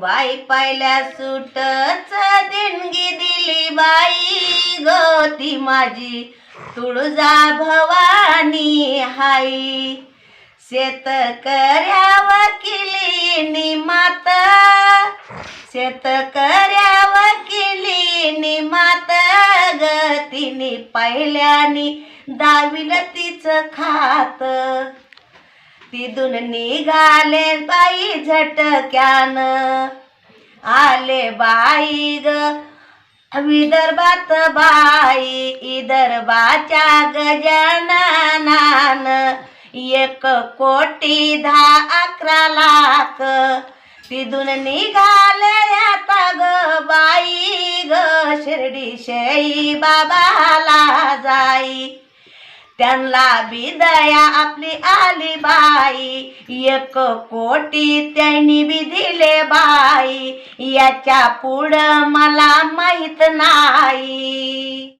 बाई पाहिल्या सुटच देणगी दिली बाई. गोती ती माझी तुळजा भवानी हाई. शेतकऱ्या वकिलीनी मात शेतकऱ्या वकिलीनी मात गतीने पहिल्यानी दाविल तिचं खात. तिथून निघाले बाई झटक्यान. आले बाई ग विदर्भात बाई विदर्भाच्या गजाननान. एक कोटी दहा अकरा लाख. तिथून निघाले आता ग बाई ग शिर्डी शेई बाबाला. त्यांना बी दया आपली आली बाई. एक कोटी त्यांनी बी दिले बाई. याच्या पुढं मला माहीत नाही.